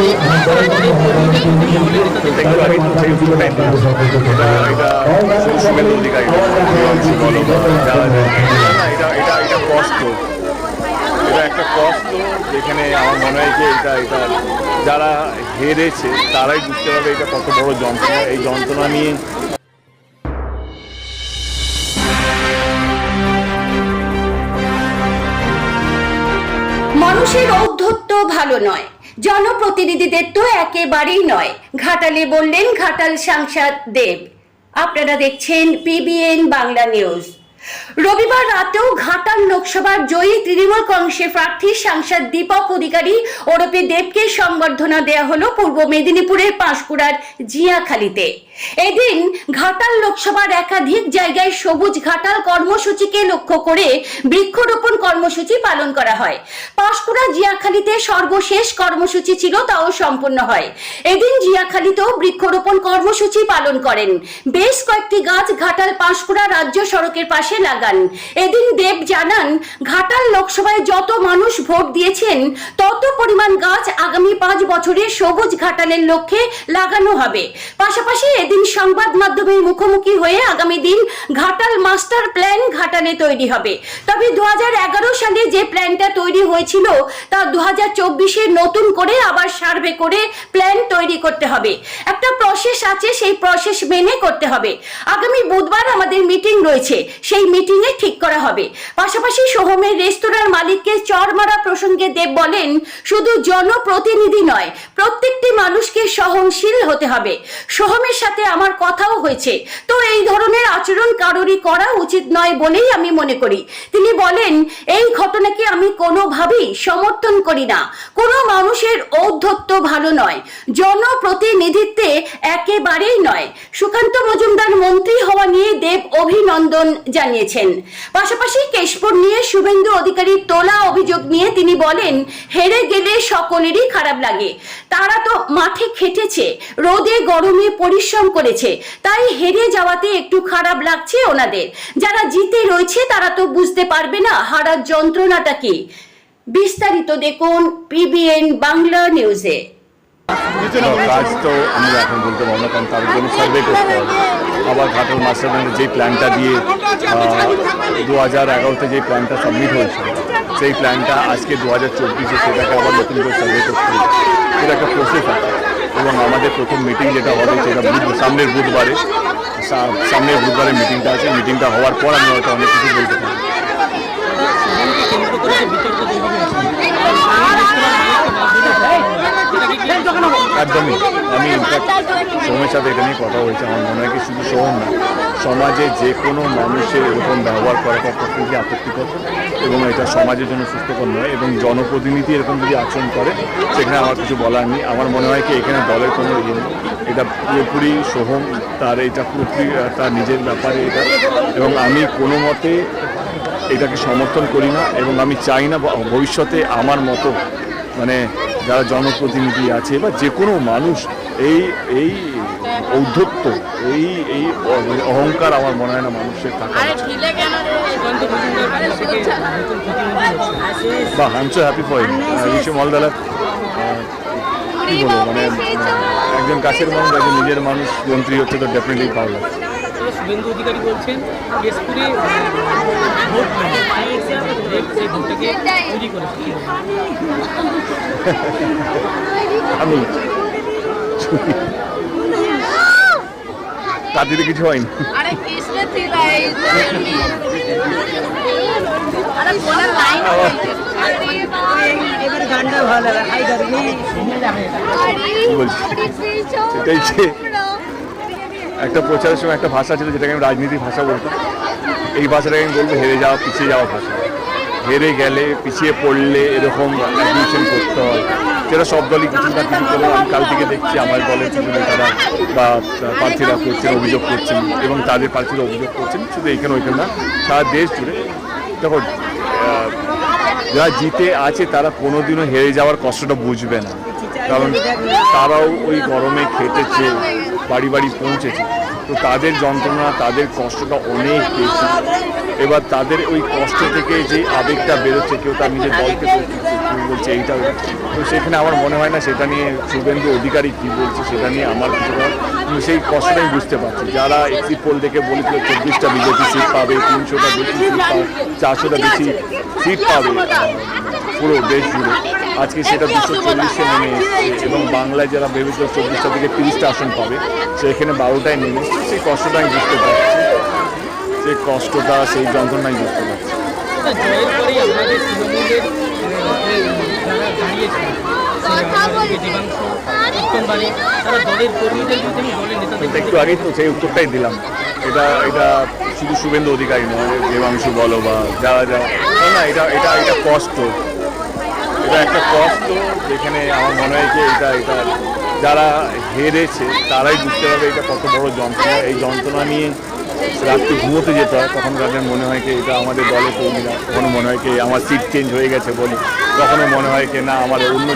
এটা যেখানে আমার মনে হয় যে এটা এটা যারা হেরেছে তারাই বুঝতে পারবে এটা কত বড় যন্ত্রণা এই যন্ত্রণা নিয়ে মানুষের ঔদ্ধত্য ভালো নয়। জনপ্রতিনিধিদের তো একেবারেই নয়। ঘাটালে বললেন ঘাটাল সাংসদ দেব। আপনারা দেখছেন পিবিএন বাংলা নিউজ রবিবার রাতেও ঘাটাল লোকসভার জয়ী তৃণমূল কংগ্রেসের প্রার্থী সাংসদ দীপক অধিকারী ওরফে দেবকে সংবর্ধনা দেয়া হলো পূর্ব মেদিনীপুরের পাঁশকুড়ার জিয়াখালীতে। এদিন ঘাটাল লোকসভার একাধিক জায়গায় সবুজ ঘাটাল কর্মসূচিকে লক্ষ্য করে বৃক্ষরোপণ কর্মসূচি পালন করা হয়। পাঁশকুড়া জিয়াখালীতে সর্বশেষ কর্মসূচি ছিল, তাও সম্পন্ন হয়। এদিন জিয়াখালীতেও বৃক্ষরোপণ কর্মসূচি পালন করেন। বেশ কয়েকটি গাছ ঘাটাল পাঁশকুড়া রাজ্য সড়কের পাশে লাগান এদিন দেব জানান, ঘাটাল লোকসভায় যত মানুষ ভোট দিয়েছেন, তত পরিমাণ গাছ আগামী পাঁচ বছরে সবুজ ঘাটালের লক্ষ্যে লাগানো হবে। পাশাপাশি এদিন সংবাদ মাধ্যমের মুখোমুখি হয়ে আগামী দিন ঘাটাল মাস্টার প্ল্যান ঘাটালে তৈরি হবে। তবে দু হাজার এগারো সালে যে প্ল্যানটা তৈরি হয়েছিল, তা দু হাজার নতুন করে আবার সার্ভে করে প্ল্যান তৈরি করতে হবে। একটা প্রসেস আছে, সেই প্রসেস মেনে করতে হবে। আগামী বুধবার আমাদের মিটিং রয়েছে। সেই মিটিংয়ে ঠিক করা হবে। পাশাপাশি সোহমের রেস্তোরাঁর মালিককে চর মারা প্রসঙ্গে দেব বলেন, শুধু জনপ্রতিনিধি নয়, প্রত্যেকটি মানুষকে সহনশীল হতে হবে। সোহমের সাথে আমার কথাও হয়েছে। তো এই ধরনের আচরণ কারোরই করা উচিত নয় বলেই আমি মনে করি। তিনি বলেন, এই ঘটনাকে আমি কোনোভাবেই সমর্থন করি না। কোনো মানুষের ঔদ্ধত্য ভালো নয়। জনপ্রতিনিধিত্বে একেবারেই নয়। সুকান্ত মজুমদার মন্ত্রী হওয়া নিয়ে দেব অভিনন্দন জানিয়েছেন। পাশাপাশি কেশপুর নিয়ে শুভেন্দু অধিকারীর তোলা অভিযোগ নিয়ে তিনি বলেন, হেরে গেলে সকলেরই খারাপ লাগে। তারা তো মাঠে খেটেছে, রোদে গরমে পরিশ্রম করেছে, তাই হেরে যাওয়াতে একটু খারাপ লাগছে ওনাদের। যারা জিতে রয়েছে তারা তো বুঝতে পারবে না হারার যন্ত্রণাটা কি। বিস্তারিত দেখুন, পিবিএন বাংলা নিউজে। কাজ তো আমরা এখন বলতে পারব না, কারণ তার জন্য সার্ভে করতে হবে। আবার ঘাটাল মাস্টার প্ল্যানের যে প্ল্যানটা দিয়ে দু হাজার এগারোতে যে প্ল্যানটা সাবমিট হয়েছে, সেই প্ল্যানটা আজকে দু হাজার চব্বিশে সেটাকে আবার নতুন করে সার্ভে করতে হবে। সেটা একটা প্রসেস আছে। এবং আমাদের প্রথম মিটিং যেটা হবে, সেটা সামনের বুধবারে সামনের বুধবারে মিটিংটা আছে। মিটিংটা হওয়ার পর আমি হয়তো অনেক কিছু বলতে পারব। একদমই। আমি সোমের সাথে এটা নিয়ে কথা বলছি, আমার মনে হয় কি শুধু সোহম না, সমাজে যে কোনো মানুষের এরকম ব্যবহার করাটা প্রকৃতি আপত্তিকর এবং এটা সমাজের জন্য সুস্থকর নয় এবং জনপ্রতিনিধি এরকম যদি আচরণ করে, সেখানে আমার কিছু বলার নেই। আমার মনে হয় কি এখানে দলের কোনো ইয়ে নেই। এটা পুরোপুরি সোহম তার এটা পুরোপুরি তার নিজের ব্যাপারে এটা এবং আমি কোনো মতে এটাকে সমর্থন করি না এবং আমি চাই না ভবিষ্যতে আমার মতো মানে যারা জনপ্রতিনিধি আছে বা যে কোনো মানুষ এই এই ঔদ্ধত্য এই এই অহংকার আমার মনে হয় না মানুষের থাকা বা I'm so happy for wish all the কি বলব মানে একজন কাছের মানুষ একজন নিজের মানুষ মন্ত্রী হচ্ছে তো ডেফিনেটলি ভালো লাগছে শুভেন্দু অধিকারী বলছেন ভোটটাকে তৈরি করেছি আমি। তার দিতে কিছু হয়নি। সেটাই যে একটা প্রচারের সময় একটা ভাষা ছিল যেটাকে আমি রাজনীতির ভাষা বলতাম। এই ভাষাটাকে আমি বলব হেরে যাওয়া পিছিয়ে যাওয়া ভাষা। হেরে গেলে, পিছিয়ে পড়লে এরকম অ্যাডমিশন করতে হয়। যেটা সব দলই কিছু না কিছু করে আমি কাল থেকে দেখছি আমার দলের কিছু নেতারা বা প্রার্থীরা করছেন, অভিযোগ করছেন এবং তাদের প্রার্থীরা অভিযোগ করছেন, শুধু এখানে ওইখানে না, সারা দেশ জুড়ে। দেখো যারা জিতে আছে, তারা কোনোদিনও হেরে যাওয়ার কষ্টটা বুঝবে না। কারণ তারাও ওই গরমে খেটেছে, বাড়ি বাড়ি পৌঁছেছে। তো তাদের যন্ত্রণা, তাদের কষ্টটা অনেক বেশি। এবার তাদের ওই কষ্ট থেকে যে আবেগটা বেরোচ্ছে, কেউ তার নিজের দলকে কেউ বলছে, এইটা। তো সেখানে আমার মনে হয় না সেটা নিয়ে শুভেন্দু অধিকারী কী বলছে, সেটা নিয়ে আমার কিছু করার কিন্তু সেই কষ্টটাই বুঝতে পারছি। যারা এক্সিট পোল দেখে বলেছিল, চব্বিশটা বিজেপি সিট পাবে, তিনশোটা বেশি সিট পাবে, চারশোটা বেশি সিট পাবে। পুরো দেশ জুড়ে। আজকে সেটা দুশো চল্লিশে নেমে এসছে এবং বাংলায় যারা ভেবেছিল চব্বিশটা থেকে তিরিশটা আসন পাবে, সেখানে বারোটায় নেমে এসছে। সেই কষ্টটা আমি বুঝতে পারছি। সেই কষ্টটা, সেই যন্ত্রণাই বুঝতে পারছি তা জয়ের পরেই আপনাদের তৃণমূলের আহ, যে যারা দাঁড়িয়েছিলেন সেই দেবাংশু উত্তম বাণী তারা দলের কর্মীদের মধ্যে এবং দলের নেতাদের এটা একটু আগেই তো সেই উত্তরটাই দিলাম। এটা এটা শুধু শুভেন্দু অধিকারী নয় দেবাংশু বলো বা যারা যারা। না, এটা এটা এটা কষ্ট। এটা একটা কষ্ট যেখানে আমার মনে হয় যে এটা এটা যারা হেরেছে তারাই বুঝতে পারবে এটা কত বড় যন্ত্রণা। এই যন্ত্রণা নিয়ে রাত্রে ঘুমোতে যেতে হয় তখন তাদের মনে হয় কি এটা আমাদের দলের কর্মীরা কখনো মনে হয় কি আমার সিট চেঞ্জ হয়ে গেছে বলে। কখনো মনে হয় কি না আমার অন্য